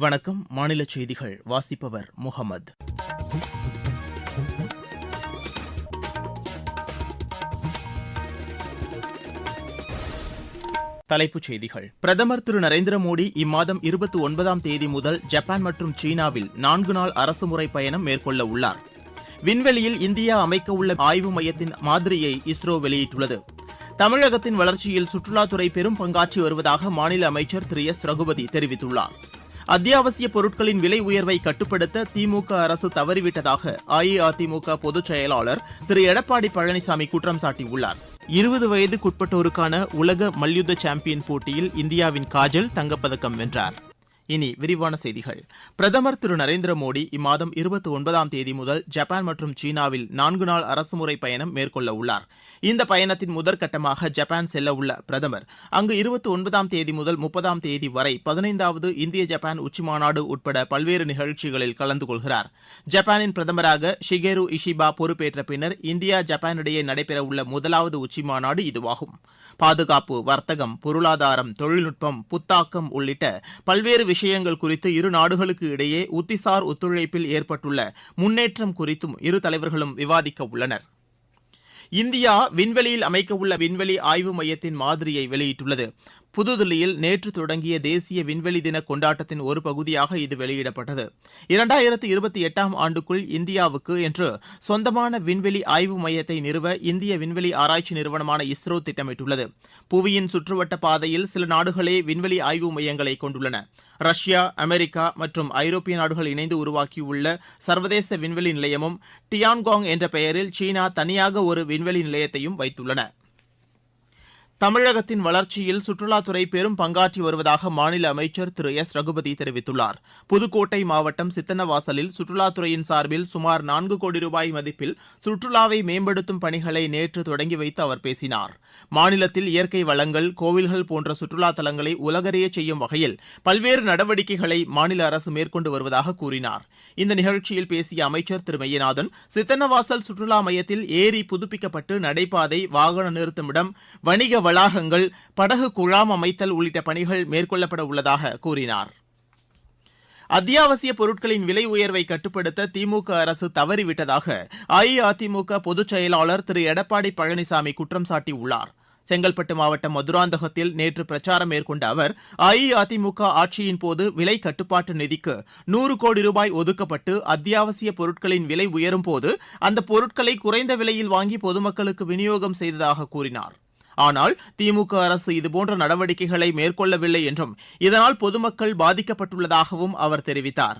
வணக்கம். மாநில செய்திகள். வாசிப்பவர் முகமது. தலைப்புச் செய்திகள். பிரதமர் திரு நரேந்திர மோடி இம்மாதம் இருபத்தி ஒன்பதாம் தேதி முதல் ஜப்பான் மற்றும் சீனாவில் நான்கு நாள் அரசுமுறை பயணம் மேற்கொள்ள உள்ளார். விண்வெளியில் இந்தியா அமைக்க உள்ள ஆய்வு மையத்தின் மாதிரியை இஸ்ரோ வெளியிட்டுள்ளது. தமிழகத்தின் வளர்ச்சியில் சுற்றுலாத்துறை பெரும் பங்காற்றி வருவதாக மாநில அமைச்சர் திரு எஸ். ரகுபதி தெரிவித்துள்ளார். அத்தியாவசிய பொருட்களின் விலை உயர்வை கட்டுப்படுத்த திமுக அரசு தவறிவிட்டதாக அஇஅதிமுக பொதுச் செயலாளர் திரு. எடப்பாடி பழனிசாமி குற்றம் சாட்டியுள்ளார். இருபது வயதுக்குட்பட்டோருக்கான உலக மல்யுத்த சாம்பியன் போட்டியில் இந்தியாவின் காஜல் தங்கப்பதக்கம் வென்றார். இனி விரிவான செய்திகள். பிரதமர் திரு நரேந்திர மோடி இம்மாதம் இருபத்தி ஒன்பதாம் தேதி முதல் ஜப்பான் மற்றும் சீனாவில் நான்கு நாள் அரசுமுறை பயணம் மேற்கொள்ள உள்ளார். இந்த பயணத்தின் முதற்கட்டமாக ஜப்பான் செல்ல உள்ள பிரதமர் அங்கு இருபத்தி ஒன்பதாம் தேதி முதல் முப்பதாம் தேதி வரை பதினைந்தாவது இந்திய ஜப்பான் உச்சிமாநாடு உட்பட பல்வேறு நிகழ்ச்சிகளில் கலந்து கொள்கிறார். ஜப்பானின் பிரதமராக ஷிகேரு இஷிபா பொறுப்பேற்ற பின்னர் இந்தியா ஜப்பான் இடையே நடைபெறவுள்ள முதலாவது உச்சிமாநாடு இதுவாகும். பாதுகாப்பு வர்த்தகம் பொருளாதாரம் தொழில்நுட்பம் புத்தாக்கம் உள்ளிட்ட பல்வேறு விஷயங்கள் குறித்து இரு நாடுகளுக்கு இடையே உத்திசார் ஒத்துழைப்பில் ஏற்பட்டுள்ள முன்னேற்றம் குறித்தும் இரு தலைவர்களும் விவாதிக்க உள்ளனர். இந்தியா விண்வெளியில் அமைக்கவுள்ள விண்வெளி ஆய்வு மையத்தின் மாதிரியை வெளியிட்டுள்ளது. புதுதில்லியில் நேற்று தொடங்கிய தேசிய விண்வெளி தின கொண்டாட்டத்தின் ஒரு பகுதியாக இது வெளியிடப்பட்டது. இரண்டாயிரத்து இருபத்தி எட்டாம் ஆண்டுக்குள் இந்தியாவுக்கு என்று சொந்தமான விண்வெளி ஆய்வு மையத்தை நிறுவ இந்திய விண்வெளி ஆராய்ச்சி நிறுவனமான இஸ்ரோ திட்டமிட்டுள்ளது. புவியின் சுற்றுவட்ட பாதையில் சில நாடுகளே விண்வெளி ஆய்வு மையங்களை கொண்டுள்ளன. ரஷ்யா அமெரிக்கா மற்றும் ஐரோப்பிய நாடுகள் இணைந்து உருவாக்கியுள்ள சர்வதேச விண்வெளி நிலையமும் டியான்காங் என்ற பெயரில் சீனா தனியாக ஒரு விண்வெளி நிலையத்தையும் வைத்துள்ளன. தமிழகத்தின் வளர்ச்சியில் சுற்றுலாத்துறை பெரும் பங்காற்றி வருவதாக மாநில அமைச்சர் திரு எஸ். ரகுபதி தெரிவித்துள்ளார். புதுக்கோட்டை மாவட்டம் சித்தன்னவாசலில் சுற்றுலாத்துறையின் சார்பில் சுமார் நான்கு கோடி ரூபாய் மதிப்பில் சுற்றுலாவை மேம்படுத்தும் பணிகளை நேற்று தொடங்கி வைத்து அவர் பேசினார். மாநிலத்தில் இயற்கை வளங்கள் கோவில்கள் போன்ற சுற்றுலா தலங்களை உலகறிய செய்யும் வகையில் பல்வேறு நடவடிக்கைகளை மாநில அரசு மேற்கொண்டு வருவதாக கூறினார். இந்த நிகழ்ச்சியில் பேசிய அமைச்சர் திரு. மையநாதன் சித்தன்னவாசல் சுற்றுலா மையத்தில் ஏரி புதுப்பிக்கப்பட்டு நடைபாதை வாகன நிறுத்துமிடம் வணிக வளாகங்கள் படகு குழாம் அமைத்தல் உள்ளிட்ட பணிகள் மேற்கொள்ளப்பட உள்ளதாக கூறினார். அத்தியாவசிய பொருட்களின் விலை உயர்வை கட்டுப்படுத்த திமுக அரசு தவறிவிட்டதாக அஇஅதிமுக பொதுச் செயலாளர் திரு. எடப்பாடி பழனிசாமி குற்றம் சாட்டியுள்ளார். செங்கல்பட்டு மாவட்டம் மதுராந்தகத்தில் நேற்று பிரச்சாரம் மேற்கொண்ட அவர் அஇஅதிமுக ஆட்சியின் போது விலை கட்டுப்பாட்டு நிதிக்கு நூறு கோடி ரூபாய் ஒதுக்கப்பட்டு அத்தியாவசிய பொருட்களின் விலை உயரும் போது அந்த பொருட்களை குறைந்த விலையில் வாங்கி பொதுமக்களுக்கு விநியோகம் செய்ததாக கூறினார். ஆனால் திமுக அரசு இதுபோன்ற நடவடிக்கைகளை மேற்கொள்ளவில்லை என்றும் இதனால் பொதுமக்கள் பாதிக்கப்பட்டுள்ளதாகவும் அவர் தெரிவித்தார்.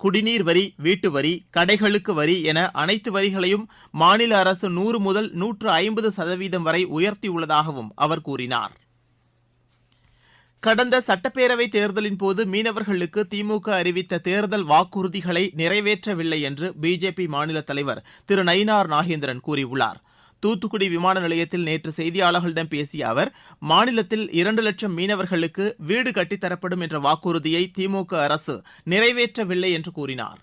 குடிநீர் வரி வீட்டு வரி கடைகளுக்கு வரி என அனைத்து வரிகளையும் மாநில அரசு நூறு முதல் நூற்று ஐம்பது சதவீதம் வரை உயர்த்தியுள்ளதாகவும் அவர் கூறினார். கடந்த சட்டப்பேரவை தேர்தலின் போது மீனவர்களுக்கு திமுக அறிவித்த தேர்தல் வாக்குறுதிகளை நிறைவேற்றவில்லை என்று பிஜேபி மாநில தலைவர் திரு நயினார் நாகேந்திரன் கூறியுள்ளார். தூத்துக்குடி விமான நிலையத்தில் நேற்று செய்தியாளர்களிடம் பேசிய அவர் மாநிலத்தில் இரண்டு லட்சம் மீனவர்களுக்கு வீடு கட்டித்தரப்படும் என்ற வாக்குறுதியை திமுக அரசு நிறைவேற்றவில்லை என்று கூறினார்.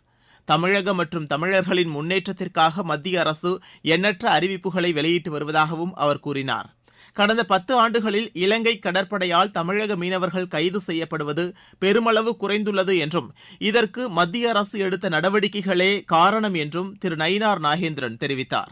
தமிழகம் மற்றும் தமிழர்களின் முன்னேற்றத்திற்காக மத்திய அரசு எண்ணற்ற அறிவிப்புகளை வெளியிட்டு வருவதாகவும் அவர் கூறினார். கடந்த பத்து ஆண்டுகளில் இலங்கை கடற்படையால் தமிழக மீனவர்கள் கைது செய்யப்படுவது பெருமளவு குறைந்துள்ளது என்றும் இதற்கு மத்திய அரசு எடுத்த நடவடிக்கைகளே காரணம் என்றும் திரு நயினார் நாகேந்திரன் தெரிவித்தார்.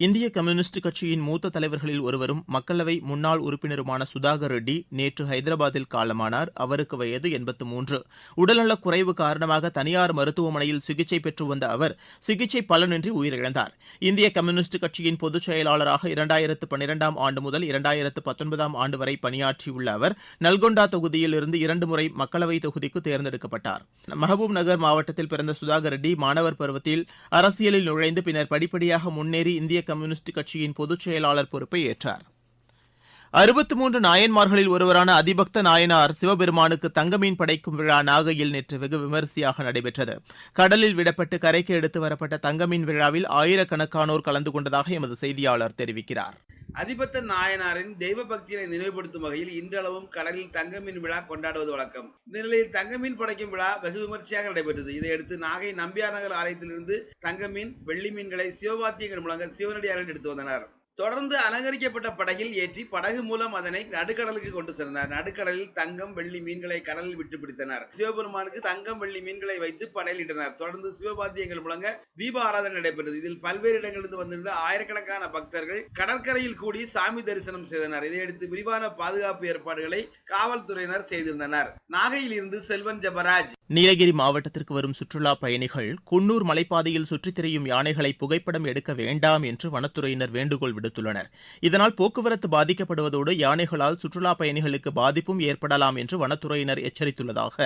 இந்திய கம்யூனிஸ்ட் கட்சியின் மூத்த தலைவர்களில் ஒருவரும் மக்களவை முன்னாள் உறுப்பினருமான சுதாகர் ரெட்டி நேற்று ஹைதராபாத்தில் காலமானார். அவருக்கு வயது எண்பத்து மூன்று. உடல்நலக் குறைவு காரணமாக தனியார் மருத்துவமனையில் சிகிச்சை பெற்று வந்த அவர் சிகிச்சை பலனின்றி உயிரிழந்தார். இந்திய கம்யூனிஸ்ட் கட்சியின் பொதுச் செயலாளராக இரண்டாயிரத்து பன்னிரெண்டாம் ஆண்டு முதல் இரண்டாயிரத்து பத்தொன்பதாம் ஆண்டு வரை பணியாற்றியுள்ள அவர் நல்கொண்டா தொகுதியில் இருந்து இரண்டு முறை மக்களவை தொகுதிக்கு தேர்ந்தெடுக்கப்பட்டார். மஹபூப் நகர் மாவட்டத்தில் பிறந்த சுதாகர் ரெட்டி மாணவர் பருவத்தில் அரசியலில் நுழைந்து பின்னர் படிப்படியாக முன்னேறி இந்திய கம்யூனிஸ்ட் கட்சியின் பொதுச் செயலாளர் பொறுப்பை ஏற்றார். அறுபத்து மூன்று நாயன்மார்களில் ஒருவரான அதிபக்த நாயனார் சிவபெருமானுக்கு தங்கமீன் படைக்கும் விழா நாகையில் நேற்று வெகு விமரிசையாக நடைபெற்றது. கடலில் விடப்பட்டு கரைக்கு எடுத்து வரப்பட்ட தங்கமீன் விழாவில் ஆயிரக்கணக்கானோர் கலந்து கொண்டதாக எமது செய்தியாளர் தெரிவிக்கிறார். அதிபத்த நாயனாரின் தெய்வ பக்தியை நினைவுபடுத்தும் வகையில் இன்றளவும் கடலில் தங்கமீன் விழா கொண்டாடுவது வழக்கம். இந்த நிலையில் தங்கமீன் படைக்கும் விழா வெகு விமர்சையாக நடைபெற்றது. இதையடுத்து நாகை நம்பியார் நகர் ஆலயத்திலிருந்து தங்கமீன் வெள்ளி மீன்களை சிவபாத்தியங்கள் முழங்க சிவனடியார்கள் எடுத்து வந்தனர். தொடர்ந்து அலங்கரிக்கப்பட்ட படகில் ஏற்றி படகு மூலம் அதனை நடுக்கடலுக்கு கொண்டு சென்றார். நடுக்கடலில் தங்கம் வெள்ளி மீன்களை கடலில் விட்டு பிடித்தனர். சிவபெருமானுக்கு தங்கம் வெள்ளி மீன்களை வைத்து படையலிட்டனர் தொடர்ந்து சிவபாத்தியங்கள் முழங்க தீப ஆராதனை நடைபெற்றது. இதில் பல்வேறு இடங்களிலிருந்து வந்திருந்த ஆயிரக்கணக்கான பக்தர்கள் கடற்கரையில் கூடி சாமி தரிசனம் செய்தனர். இதையடுத்து விரிவான பாதுகாப்பு ஏற்பாடுகளை காவல்துறையினர் செய்திருந்தனர். நாகையில் இருந்து செல்வன் ஜபராஜ். நீலகிரி மாவட்டத்திற்கு வரும் சுற்றுலா பயணிகள் குன்னூர் மலைப்பாதையில் சுற்றித் திரியும் யானைகளை புகைப்படம் எடுக்க வேண்டாம் என்று வனத்துறையினர் வேண்டுகோள் விடுத்துள்ளனர் இதனால் போக்குவரத்து பாதிக்கப்படுவதோடு யானைகளால் சுற்றுலா பயணிகளுக்கு பாதிப்பும் ஏற்படலாம் என்று வனத்துறையினர் எச்சரித்துள்ளதாக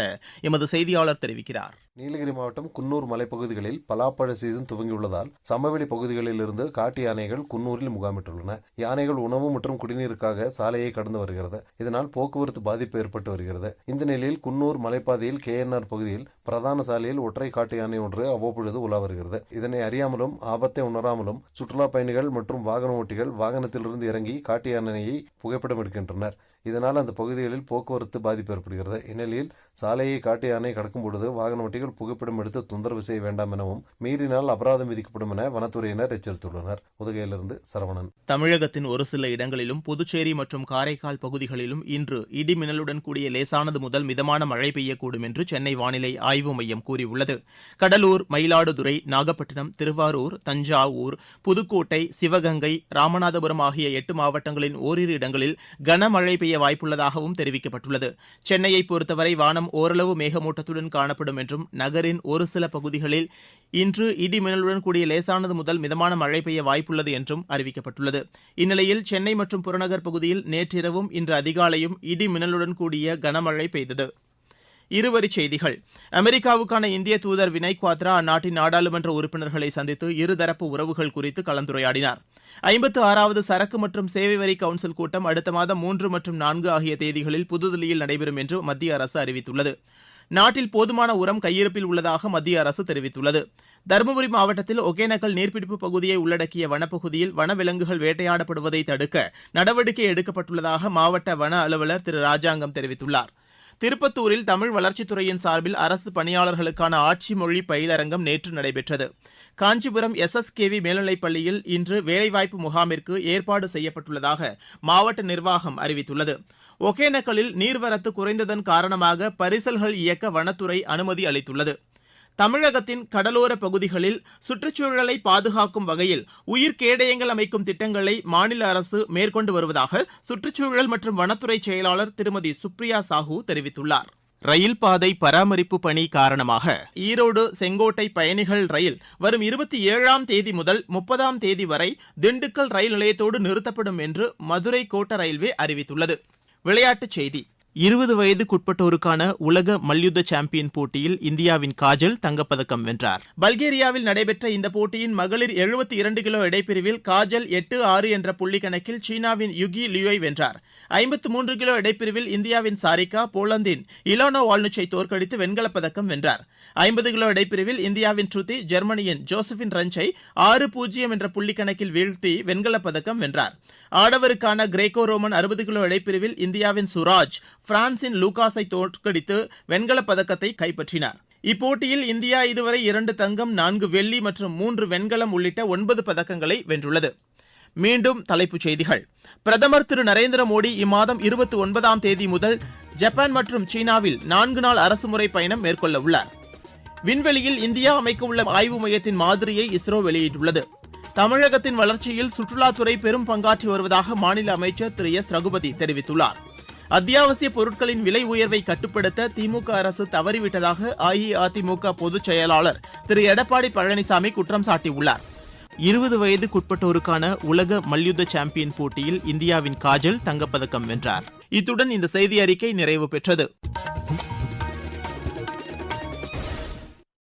எமது செய்தியாளர் தெரிவிக்கிறார். நீலகிரி மாவட்டம் குன்னூர் மலைப்பகுதிகளில் பலாப்பழ சீசன் துவங்கியுள்ளதால் சமவெளி பகுதிகளில் இருந்து காட்டு யானைகள் குன்னூரில் முகாமிட்டுள்ளன. யானைகள் உணவு மற்றும் குடிநீருக்காக சாலையை கடந்து வருகிறது. இதனால் போக்குவரத்து பாதிப்பு ஏற்பட்டு வருகிறது. இந்த நிலையில் குன்னூர் மலைப்பாதையில் கேஎன்ஆர் பகுதியில் பிரதான சாலையில் ஒற்றை காட்டு யானை ஒன்று அவ்வப்பொழுது உலா வருகிறது. இதனை அறியாமலும் ஆபத்தை உணராமலும் சுற்றுலா பயணிகள் மற்றும் வாகன ஓட்டிகள் வாகனத்திலிருந்து இறங்கி காட்டு யானையை புகைப்படம் எடுக்கின்றனர். இதனால் அந்த பகுதிகளில் போக்குவரத்து பாதிப்பு ஏற்படுகிறது. இந்நிலையில் சாலையை காட்டு யானை கடக்கும் பொழுது வாகன ஓட்டிகள் புகைப்படம் எடுத்து தொந்தரவு செய்ய வேண்டாம் எனவும் மீறினால் அபராதம் விதிக்கப்படும் என வனத்துறையினர் எச்சரித்துள்ளனர். உதகையிலிருந்து சரவணன். தமிழகத்தின் ஒரு சில இடங்களிலும் புதுச்சேரி மற்றும் காரைக்கால் பகுதிகளிலும் இன்று இடி மின்னலுடன் கூடிய லேசானது முதல் மிதமான மழை பெய்யக்கூடும் என்று சென்னை வானிலை ஆய்வு மையம் கூறியுள்ளது. கடலூர் மயிலாடுதுறை நாகப்பட்டினம் திருவாரூர் தஞ்சாவூர் புதுக்கோட்டை சிவகங்கை ராமநாதபுரம் ஆகிய எட்டு மாவட்டங்களின் ஓரிரு இடங்களில் கனமழை பெய்ய வாய்ப்புள்ளதாகவும் தெரிவிக்கப்பட்டுள்ளது. சென்னையை பொறுத்தவரை வானம் ஓரளவு மேகமூட்டத்துடன் காணப்படும் என்றும் நகரின் ஒரு சில பகுதிகளில் இன்று இடி மின்னலுடன் கூடிய லேசானது முதல் மிதமான மழை பெய்ய வாய்ப்புள்ளது என்றும் அறிவிக்கப்பட்டுள்ளது. இந்நிலையில் சென்னை மற்றும் புறநகர் பகுதியில் நேற்றிரவும் இன்று அதிகாலையும் இடி மின்னலுடன் கூடிய கனமழை பெய்தது. இருவரிச் செய்திகள் அமெரிக்காவுக்கான இந்திய தூதர் வினய் குவாத்ரா அந்நாட்டின் நாடாளுமன்ற உறுப்பினர்களை சந்தித்து இருதரப்பு உறவுகள் குறித்து கலந்துரையாடினார். ஐம்பத்து ஆறாவது சரக்கு மற்றும் சேவை வரி கவுன்சில் கூட்டம் அடுத்த மாதம் மூன்று மற்றும் நான்கு ஆகிய தேதிகளில் புதுதில்லியில் நடைபெறும் என்று மத்திய அரசு அறிவித்துள்ளது. நாட்டில் போதுமான உரம் கையிருப்பில் உள்ளதாக மத்திய அரசு தெரிவித்துள்ளது. தருமபுரி மாவட்டத்தில் ஒகேனக்கல் நீர்பிடிப்பு பகுதியை உள்ளடக்கிய வனப்பகுதியில் வனவிலங்குகள் வேட்டையாடப்படுவதை தடுக்க நடவடிக்கை எடுக்கப்பட்டுள்ளதாக மாவட்ட வன அலுவலர் திரு ராஜாங்கம் தெரிவித்துள்ளார். திருப்பத்தூரில் தமிழ் வளர்ச்சித்துறையின் சார்பில் அரசு பணியாளர்களுக்கான ஆட்சி மொழி பயிலரங்கம் நேற்று நடைபெற்றது. காஞ்சிபுரம் எஸ் எஸ் கேவி மேல்நிலைப் பள்ளியில் இன்று வேலைவாய்ப்பு முகாமிற்கு ஏற்பாடு செய்யப்பட்டுள்ளதாக மாவட்ட நிர்வாகம் அறிவித்துள்ளது. ஒகேனக்கலில் நீர்வரத்து குறைந்ததன் காரணமாக பரிசல்கள் இயக்க வனத்துறை அனுமதி அளித்துள்ளது. தமிழகத்தின் கடலோர பகுதிகளில் சுற்றுச்சூழலை பாதுகாக்கும் வகையில் உயிர் கேடயங்கள் அமைக்கும் திட்டங்களை மாநில அரசு மேற்கொண்டு வருவதாக சுற்றுச்சூழல் மற்றும் வனத்துறை செயலாளர் திருமதி சுப்ரியா சாஹூ தெரிவித்துள்ளார். ரயில் பாதை பராமரிப்பு பணி காரணமாக ஈரோடு செங்கோட்டை பயணிகள் ரயில் வரும் இருபத்தி ஏழாம் தேதி முதல் முப்பதாம் தேதி வரை திண்டுக்கல் ரயில் நிலையத்தோடு நிறுத்தப்படும் என்று மதுரை கோட்ட ரயில்வே அறிவித்துள்ளது. விளையாட்டுச் செய்தி. இருபது வயதுக்குட்பட்டோருக்கான உலக மல்யுத்த சாம்பியன் போட்டியில் இந்தியாவின் காஜல் தங்கப்பதக்கம் வென்றார். பல்கேரியாவில் நடைபெற்ற இந்த போட்டியின் மகளிர் எழுபத்தி இரண்டு கிலோ எடைப்பிரிவில் காஜல் எட்டு ஆறு என்ற புள்ளி கணக்கில் சீனாவின் யுகி லியோய் வென்றார். ஐம்பத்து மூன்று கிலோ எடைப்பிரிவில் இந்தியாவின் சாரிகா போலந்தின் இலானோ வால்னுச்சை தோற்கடித்து வெண்கலப் பதக்கம் வென்றார். ஐம்பது கிலோ எடைப்பிரிவில் இந்தியாவின் ஸ்ருதி ஜெர்மனியின் ஜோசபின் ரஞ்சை ஆறு பூஜ்ஜியம் என்ற புள்ளி கணக்கில் வீழ்த்தி வெண்கலப் பதக்கம் வென்றார். ஆடவருக்கான கிரேக்கோ ரோமன் அறுபது கிலோ எடைப்பிரிவில் இந்தியாவின் சுராஜ் பிரான்சின் லூகாஸை தோற்கடித்து வெண்கலப் பதக்கத்தை கைப்பற்றினார். இப்போட்டியில் இந்தியா இதுவரை இரண்டு தங்கம் நான்கு வெள்ளி மற்றும் மூன்று வெண்கலம் உள்ளிட்ட ஒன்பது பதக்கங்களை வென்றுள்ளது. மீண்டும் தலைப்புச் செய்திகள். பிரதமர் திரு நரேந்திர மோடி இம்மாதம் இருபத்தி ஒன்பதாம் தேதி முதல் ஜப்பான் மற்றும் சீனாவில் நான்கு நாள் அரசுமுறை பயணம் மேற்கொள்ள உள்ளார். விண்வெளியில் இந்தியா அமைக்கவுள்ள ஆய்வு மையத்தின் மாதிரியை இஸ்ரோ வெளியிட்டுள்ளது. தமிழகத்தின் வளர்ச்சியில் சுற்றுலாத்துறை பெரும் பங்காற்றி வருவதாக மாநில அமைச்சர் திரு எஸ். ரகுபதி தெரிவித்துள்ளார். அத்தியாவசிய பொருட்களின் விலை உயர்வை கட்டுப்படுத்த திமுக அரசு தவறிவிட்டதாக அஇஅதிமுக பொதுச் செயலாளர் திரு. எடப்பாடி பழனிசாமி குற்றம் சாட்டியுள்ளார். இருபது வயதுக்குட்பட்டோருக்கான உலக மல்யுத்த சாம்பியன் போட்டியில் இந்தியாவின் காஜல் தங்கப்பதக்கம் வென்றார். இத்துடன் இந்த செய்தி அறிக்கை நிறைவு பெற்றது.